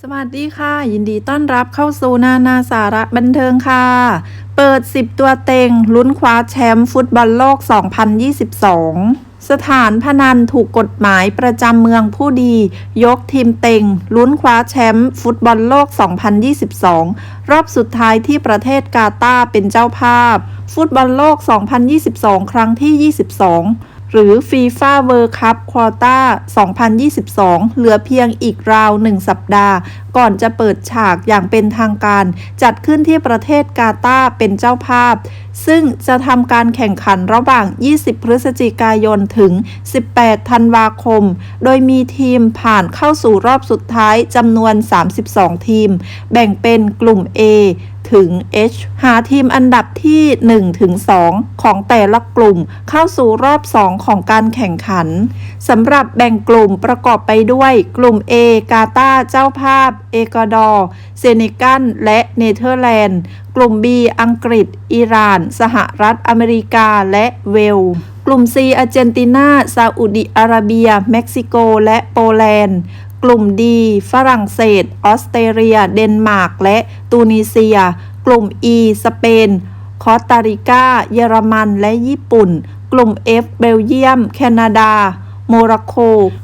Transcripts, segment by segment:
สวัสดีค่ะ ยินดีต้อนรับเข้าสู่นานาสาระบันเทิงค่ะ เปิด 10 ตัวเต็งลุ้นคว้าแชมป์ฟุตบอลโลก 2022 สถานพนันถูกกฎหมายประจำเมืองผู้ดี ยกทีมเต็งลุ้นคว้าแชมป์ฟุตบอลโลก 2022 รอบสุดท้ายที่ประเทศกาตาร์เป็นเจ้าภาพ ฟุตบอลโลก 2022 ครั้งที่ 22 หรือ FIFA World Cup Quota 2022 เหลือเพียงอีกราวหนึ่งสัปดาห์ ก่อนจะเปิดฉากอย่างเป็นทางการ จัดขึ้นที่ประเทศกาตาร์เป็นเจ้าภาพ ซึ่งจะทำการแข่งขันระหว่าง 20 พฤศจิกายนถึง 18 ธันวาคม โดยมีทีมผ่านเข้าสู่รอบสุดท้ายจำนวน 32 ทีม แบ่งเป็นกลุ่ม A ถึง H หาทีมอันดับที่1ถึง2ของแต่ละกลุ่มเข้าสู่รอบ 2 ของการแข่งขันสำหรับแบ่งกลุ่มประกอบไปด้วย กลุ่ม A กาตาเจ้าภาพ เอกวาดอร์ เซเนกัลและเนเธอร์แลนด์ กลุ่ม B อังกฤษ อิหร่าน สหรัฐอเมริกาและเวลกลุ่ม C อาร์เจนตินา ซาอุดิอาระเบีย เม็กซิโก และโปแลนด์ กลุ่ม D ฝรั่งเศส ออสเตรเลีย เดนมาร์ก และตูนิเซีย กลุ่ม E สเปน คอสตาริกา เยอรมัน และญี่ปุ่น กลุ่ม F เบลเยียม แคนาดา โมร็อกโก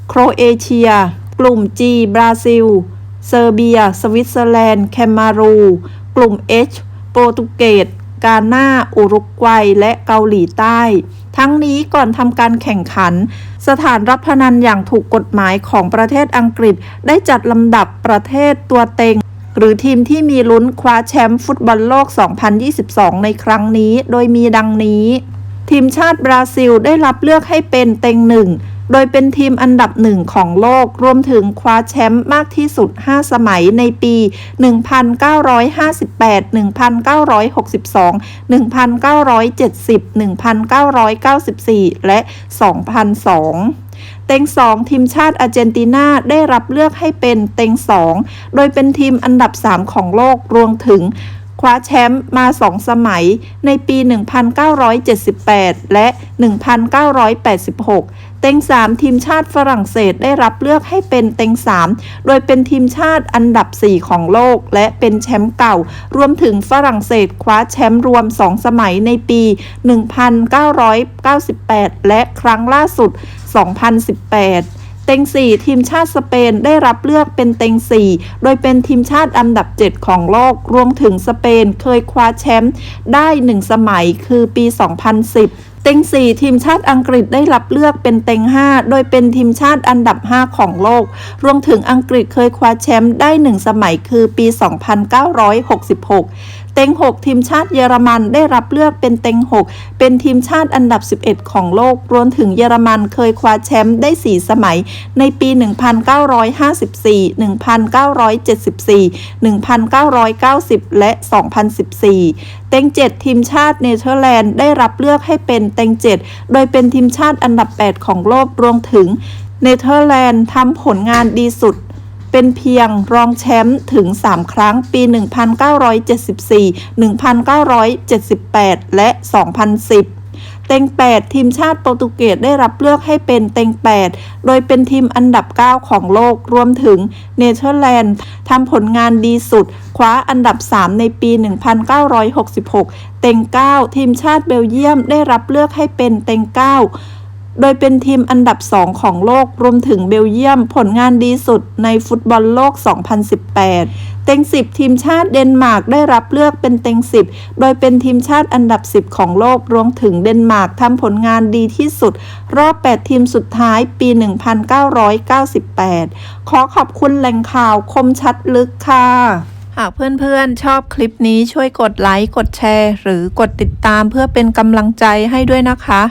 โครเอเชีย กลุ่ม G บราซิล เซอร์เบีย สวิตเซอร์แลนด์ แคมารู กลุ่ม H โปรตุเกส กาหน้า อุรุกวัย และเกาหลีใต้ ทั้งนี้ก่อนทำการแข่งขัน สถานรับพนันอย่างถูกกฎหมายของประเทศอังกฤษ ได้จัดลำดับประเทศตัวเต็ง หรือทีมที่มีลุ้นคว้าแชมป์ฟุตบอลโลก 2022 ในครั้งนี้ โดยมีดังนี้ ทีมชาติบราซิลได้รับเลือกให้เป็นเต็งหนึ่ง โดยเป็นทีมอันดับหนึ่งของโลก รวมถึงคว้าแชมป์มากที่สุด 5 สมัยในปี 1958 1962 1970 1994 และ 2002เต็ง 2 ทีมชาติอาร์เจนตินาได้รับเลือกให้เป็นเต็ง 2 โดยเป็นทีมอันดับ 3 ของโลกรวมถึง คว้าแชมป์มาสองสมัยในปี 1978 และ 1986 เต็ง 3 ทีมชาติฝรั่งเศสได้รับเลือกให้เป็นเต็ง 3 โดยเป็นทีมชาติอันดับ 4 ของโลก และเป็นแชมป์เก่า รวมถึงฝรั่งเศสคว้าแชมป์รวม 2 สมัยในปี 1998 และครั้งล่าสุด 2018 เต็ง 4 ทีมชาติสเปนได้รับเลือกเป็นเต็ง 4 โดยเป็นทีมชาติอันดับ 7 ของโลก รวมถึงสเปนเคยคว้าแชมป์ได้ 1 สมัยคือปี 2010เต็ง 4 ทีมชาติอังกฤษได้รับเลือกเป็นเต็ง 5 โดยเป็นทีมชาติอันดับ 5 ของโลก รวมถึงอังกฤษเคยคว้าแชมป์ได้ 1 สมัยคือปี 2966 เต็ง 6 ทีมชาติเยอรมันได้รับเลือกเป็นเต็ง 6 เป็นทีมชาติอันดับ 11 ของโลก รวมถึงเยอรมันเคยคว้าแชมป์ได้ 4 สมัย ในปี 1954 1974 1990 และ 2014 เต็ง 7 ทีมชาติเนเธอร์แลนด์ได้รับเลือกให้เป็นเต็ง 7 โดยเป็นทีมชาติอันดับ 8 ของโลก รวมถึงเนเธอร์แลนด์ทำผลงานดีสุด เป็นเพียงรองแชมป์ถึง 3 ครั้งปี 1974 1978 และ 2010เต็ง 8 ทีมชาติโปรตุเกสได้รับเลือกให้เป็นเต็ง 8 โดยเป็นทีมอันดับ 9 ของโลกรวมถึงเนเธอร์แลนด์ทำผลงานดีสุด คว้าอันดับ 3 ในปี 1966 เต็ง 9 ทีมชาติเบลเยียมได้รับเลือกให้เป็นเต็ง 9 โดยเป็นทีมอันดับ 2 ของโลก รวมถึงเบลเยียมผลงานดีสุดในฟุตบอลโลก 2018 เต็ง 10 ทีมชาติเดนมาร์กได้รับเลือกเป็นเต็ง 10 โดยเป็นทีมชาติอันดับ 10 ของโลก รวมถึงเดนมาร์กทำผลงานดีที่สุด รอบ 8 ทีมสุดท้ายปี 1998 ขอขอบคุณแหล่งข่าวคมชัดลึกค่ะหากเพื่อนๆ ชอบคลิปนี้ช่วยกดไลค์ กดแชร์ หรือกดติดตามเพื่อเป็นกำลังใจให้ด้วยนะคะ